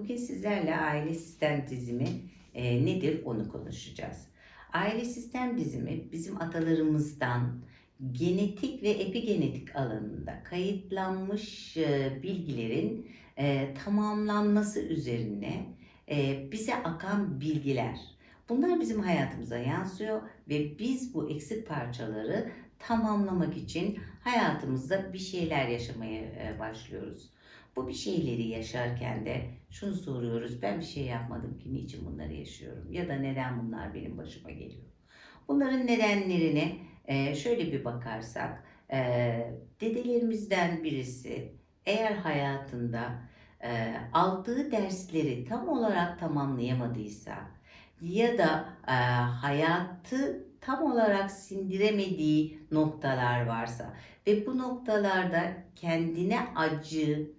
Bugün sizlerle aile sistem dizimi e, nedir onu konuşacağız. Aile sistem dizimi bizim atalarımızdan genetik ve epigenetik alanında kayıtlanmış e, bilgilerin e, tamamlanması üzerine e, bize akan bilgiler. Bunlar bizim hayatımıza yansıyor ve biz bu eksik parçaları tamamlamak için hayatımızda bir şeyler yaşamaya e, başlıyoruz. Bu bir şeyleri yaşarken de şunu soruyoruz. Ben bir şey yapmadım ki niçin bunları yaşıyorum? Ya da neden bunlar benim başıma geliyor? Bunların nedenlerine şöyle bir bakarsak dedelerimizden birisi eğer hayatında aldığı dersleri tam olarak tamamlayamadıysa ya da hayatı tam olarak sindiremediği noktalar varsa ve bu noktalarda kendine acı,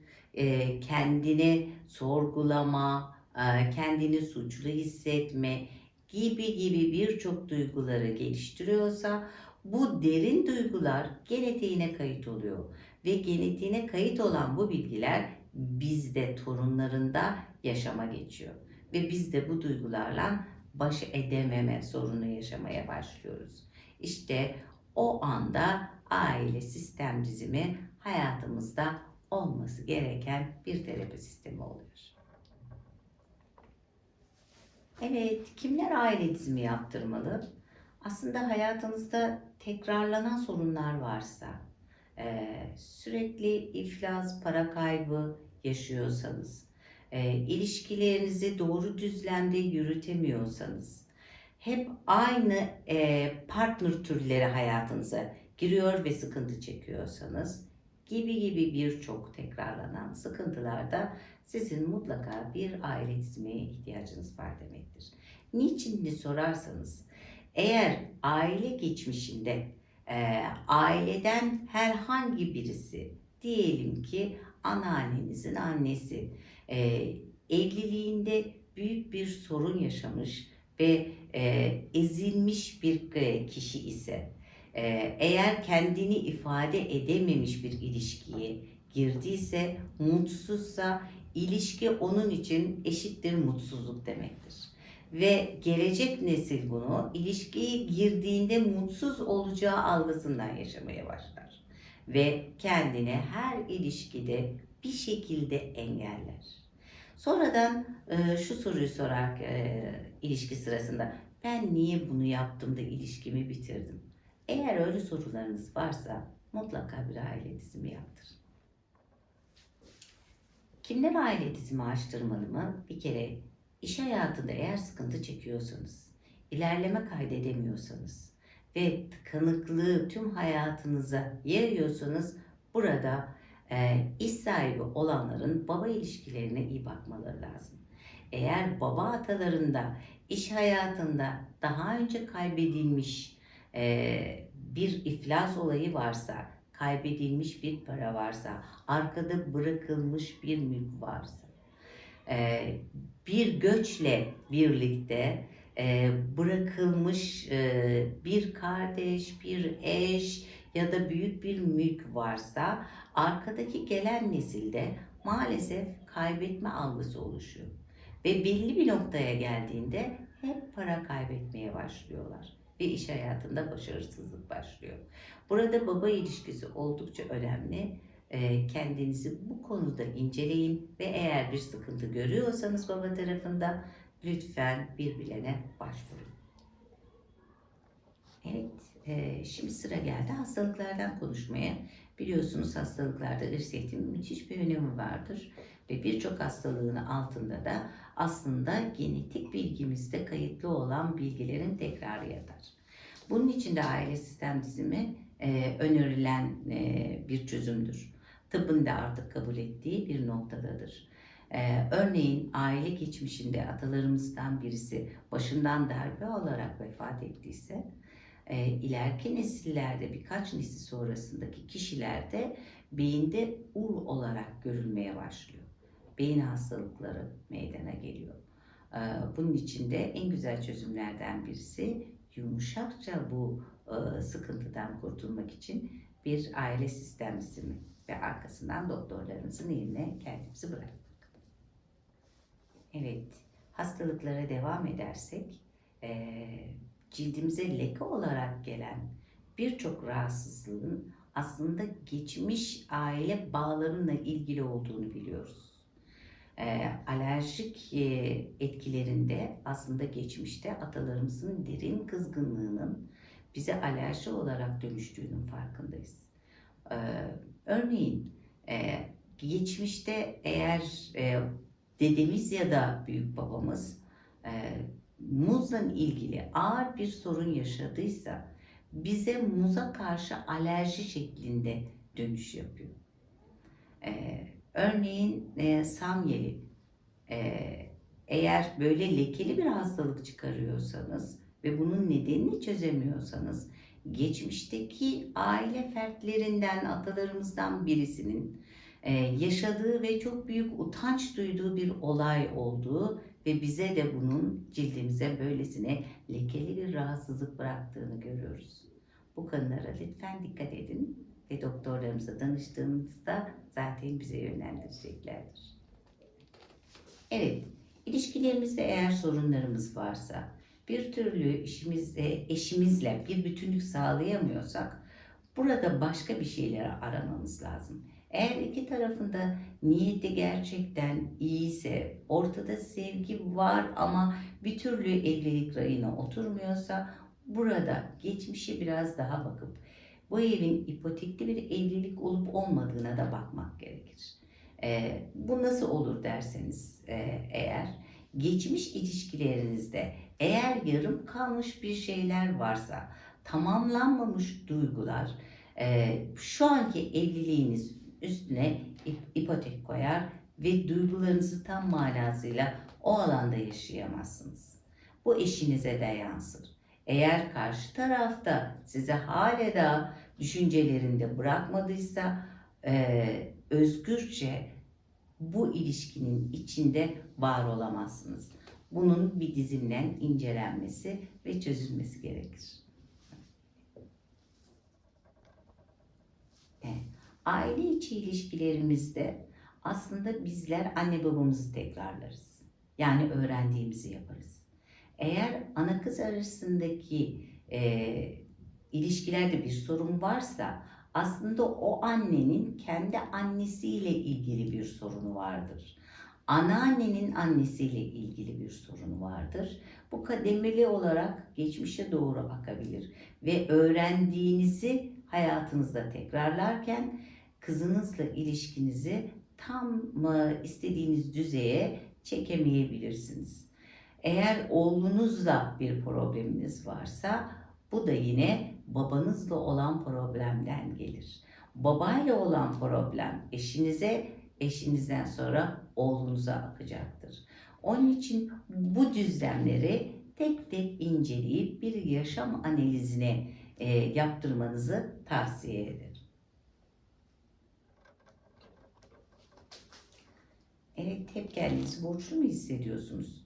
kendini sorgulama, kendini suçlu hissetme gibi gibi birçok duyguları geliştiriyorsa bu derin duygular genetiğine kayıt oluyor ve genetiğine kayıt olan bu bilgiler bizde torunlarında yaşama geçiyor ve biz de bu duygularla baş edememe sorunu yaşamaya başlıyoruz. İşte o anda aile sistem dizimi hayatımızda olması gereken bir terapi sistemi oluyor. Evet, kimler aile dizimi yaptırmalı? Aslında hayatınızda tekrarlanan sorunlar varsa, e, sürekli iflas, para kaybı yaşıyorsanız, e, ilişkilerinizi doğru düzlemde yürütemiyorsanız, hep aynı e, partner türleri hayatınıza giriyor ve sıkıntı çekiyorsanız, gibi gibi birçok tekrarlanan sıkıntılarda sizin mutlaka bir aile dizmeye ihtiyacınız var demektir. Niçin diye sorarsanız eğer aile geçmişinde e, aileden herhangi birisi diyelim ki anneannenizin annesi e, evliliğinde büyük bir sorun yaşamış ve e, ezilmiş bir e, kişi ise eğer kendini ifade edememiş bir ilişkiye girdiyse, mutsuzsa ilişki onun için eşittir mutsuzluk demektir. Ve gelecek nesil bunu ilişkiye girdiğinde mutsuz olacağı algısından yaşamaya başlar. Ve kendini her ilişkide bir şekilde engeller. Sonradan e, şu soruyu sorar e, ilişki sırasında ben niye bunu yaptım da ilişkimi bitirdim? Eğer öyle sorularınız varsa mutlaka bir aile dizimi yaptırın. Kimler aile dizimi açtırmalı mı? Bir kere iş hayatında eğer sıkıntı çekiyorsanız, ilerleme kaydedemiyorsanız ve tıkanıklığı tüm hayatınıza yayıyorsanız burada e, iş sahibi olanların baba ilişkilerine iyi bakmaları lazım. Eğer baba atalarında iş hayatında daha önce kaybedilmiş e, bir iflas olayı varsa, kaybedilmiş bir para varsa, arkada bırakılmış bir mülk varsa, e, bir göçle birlikte e, bırakılmış e, bir kardeş, bir eş ya da büyük bir mülk varsa arkadaki gelen nesilde maalesef kaybetme algısı oluşuyor. Ve belli bir noktaya geldiğinde hep para kaybetmeye başlıyorlar ve iş hayatında başarısızlık başlıyor. Burada baba ilişkisi oldukça önemli. Ee, kendinizi bu konuda inceleyin ve eğer bir sıkıntı görüyorsanız baba tarafında lütfen bir bilene başvurun. Evet, e, şimdi sıra geldi hastalıklardan konuşmaya. Biliyorsunuz hastalıklarda irsiyetin müthiş bir önemi vardır ve birçok hastalığın altında da aslında genetik bilgimizde kayıtlı olan bilgilerin tekrarı yatar. Bunun için de aile sistem dizimi e, önerilen e, bir çözümdür. Tıbbın da artık kabul ettiği bir noktadadır. Ee, örneğin aile geçmişinde atalarımızdan birisi başından darbe olarak vefat ettiyse, e, ileriki nesillerde birkaç nesil sonrasındaki kişilerde beyinde ul olarak görülmeye başlıyor. Beyin hastalıkları meydana geliyor. Ee, bunun için de en güzel çözümlerden birisi yumuşakça bu e, sıkıntıdan kurtulmak için bir aile sistem dizimi ve arkasından doktorlarımızın eline kendimizi bırakmak. Evet, hastalıklara devam edersek, eee, cildimize leke olarak gelen birçok rahatsızlığın aslında geçmiş aile bağlarıyla ilgili olduğunu biliyoruz. Eee, alerjik eee, etkilerinde aslında geçmişte atalarımızın derin kızgınlığının bize alerji olarak dönüştüğünün farkındayız. Eee, örneğin eee, geçmişte eğer eee, dedemiz ya da büyük babamız eee muzla ilgili ağır bir sorun yaşadıysa bize muza karşı alerji şeklinde dönüş yapıyor. Eee, örneğin eee, samyeli eee, eğer böyle lekeli bir hastalık çıkarıyorsanız ve bunun nedenini çözemiyorsanız geçmişteki aile fertlerinden atalarımızdan birisinin eee, yaşadığı ve çok büyük utanç duyduğu bir olay olduğu ve bize de bunun cildimize böylesine lekeli bir rahatsızlık bıraktığını görüyoruz. Bu konulara lütfen dikkat edin ve doktorlarımıza danıştığınızda zaten bize yönlendireceklerdir. Evet, ilişkilerimizde eğer sorunlarımız varsa, bir türlü işimizde eşimizle bir bütünlük sağlayamıyorsak, burada başka bir şeyleri aramamız lazım. Eğer iki tarafında niyeti gerçekten iyiyse, ortada sevgi var ama bir türlü evlilik rayına oturmuyorsa, burada geçmişe biraz daha bakıp bu evin ipotekli bir evlilik olup olmadığına da bakmak gerekir. Ee, bu nasıl olur derseniz e, eğer geçmiş ilişkilerinizde eğer yarım kalmış bir şeyler varsa tamamlanmamış duygular e, şu anki evliliğiniz üstüne ip- ipotek koyar ve duygularınızı tam manasıyla o alanda yaşayamazsınız. Bu eşinize de yansır. Eğer karşı tarafta size hala da düşüncelerinde bırakmadıysa e, özgürce bu ilişkinin içinde var olamazsınız. Bunun bir dizimle incelenmesi ve çözülmesi gerekir. Evet. Aile içi ilişkilerimizde aslında bizler anne babamızı tekrarlarız. Yani öğrendiğimizi yaparız. Eğer ana kız arasındaki e, ilişkilerde bir sorun varsa aslında o annenin kendi annesiyle ilgili bir sorunu vardır. Anneannenin annesiyle ilgili bir sorunu vardır. Bu kademeli olarak geçmişe doğru akabilir ve öğrendiğinizi hayatınızda tekrarlarken kızınızla ilişkinizi tam mı istediğiniz düzeye çekemeyebilirsiniz. Eğer oğlunuzla bir probleminiz varsa bu da yine babanızla olan problemden gelir. Babayla olan problem eşinize, eşinizden sonra oğlunuza akacaktır. Onun için bu düzlemleri tek tek inceleyip bir yaşam analizine e, yaptırmanızı tavsiye ederim. Evet, hep kendinizi borçlu mu hissediyorsunuz?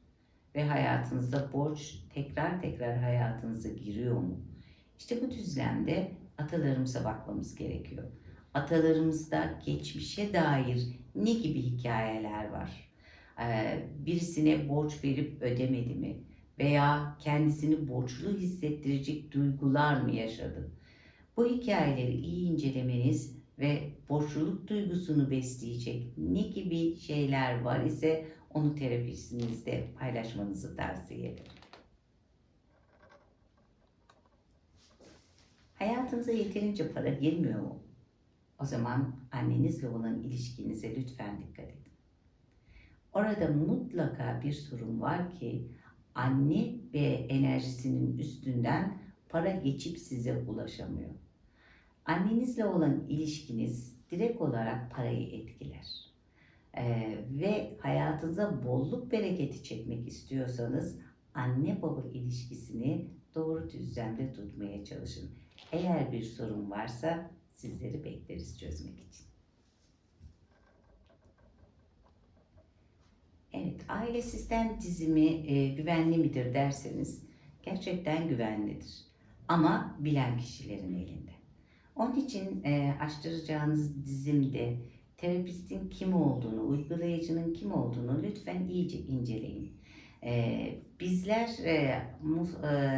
Ve hayatınızda borç tekrar tekrar hayatınıza giriyor mu? İşte bu düzlemde atalarımıza bakmamız gerekiyor. Atalarımızda geçmişe dair ne gibi hikayeler var? Ee, birisine borç verip ödemedi mi? Veya kendisini borçlu hissettirecek duygular mı yaşadı? Bu hikayeleri iyi incelemeniz ve borçluluk duygusunu besleyecek ne gibi şeyler var ise onu terapistinizde paylaşmanızı tavsiye ederim. Hayatınıza yeterince para girmiyor mu? O zaman annenizle olan ilişkinize lütfen dikkat edin. Orada mutlaka bir sorun var ki anne ve enerjisinin üstünden para geçip size ulaşamıyor. Annenizle olan ilişkiniz direkt olarak parayı etkiler. Hayatınıza bolluk bereketi çekmek istiyorsanız anne baba ilişkisini doğru düzlemde tutmaya çalışın. Eğer bir sorun varsa sizleri bekleriz çözmek için. Evet, aile sistem dizimi e, güvenli midir derseniz gerçekten güvenlidir. Ama bilen kişilerin elinde. Onun için e, açtıracağınız dizimde terapistin kim olduğunu, uygulayıcının kim olduğunu lütfen iyice inceleyin. Ee, bizler e, e,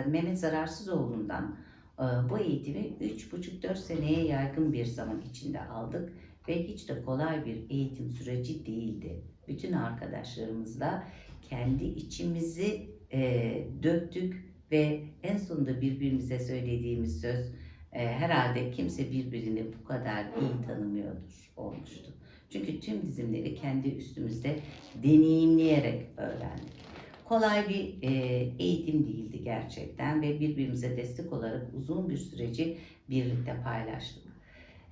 Mehmet Zararsızoğlu'ndan e, bu eğitimi 3,5-4 seneye yaygın bir zaman içinde aldık ve hiç de kolay bir eğitim süreci değildi. Bütün arkadaşlarımızla kendi içimizi e, döktük ve en sonunda birbirimize söylediğimiz söz e, herhalde kimse birbirini bu kadar iyi tanımıyordur olmuştu. Çünkü tüm dizimleri kendi üstümüzde deneyimleyerek öğrendik. Kolay bir e, eğitim değildi gerçekten ve birbirimize destek olarak uzun bir süreci birlikte paylaştık.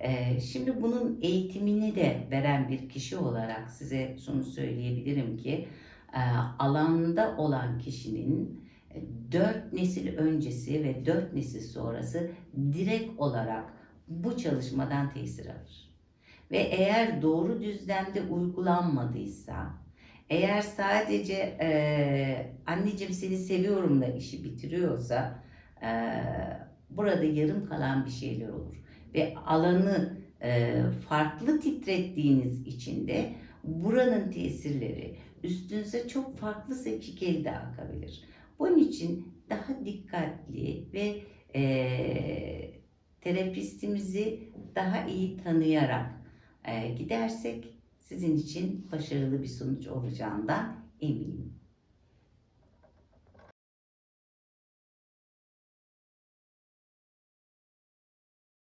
E, şimdi bunun eğitimini de veren bir kişi olarak size şunu söyleyebilirim ki e, alanda olan kişinin e, dört nesil öncesi ve dört nesil sonrası direkt olarak bu çalışmadan tesir alır. Ve eğer doğru düzlemde uygulanmadıysa, eğer sadece e, anneciğim seni seviyorumla işi bitiriyorsa e, burada yarım kalan bir şeyler olur. Ve alanı e, farklı titrettiğiniz için de buranın tesirleri üstünüze çok farklı şekilde akabilir. Bunun için daha dikkatli ve e, terapistimizi daha iyi tanıyarak e, gidersek sizin için başarılı bir sonuç olacağından eminim.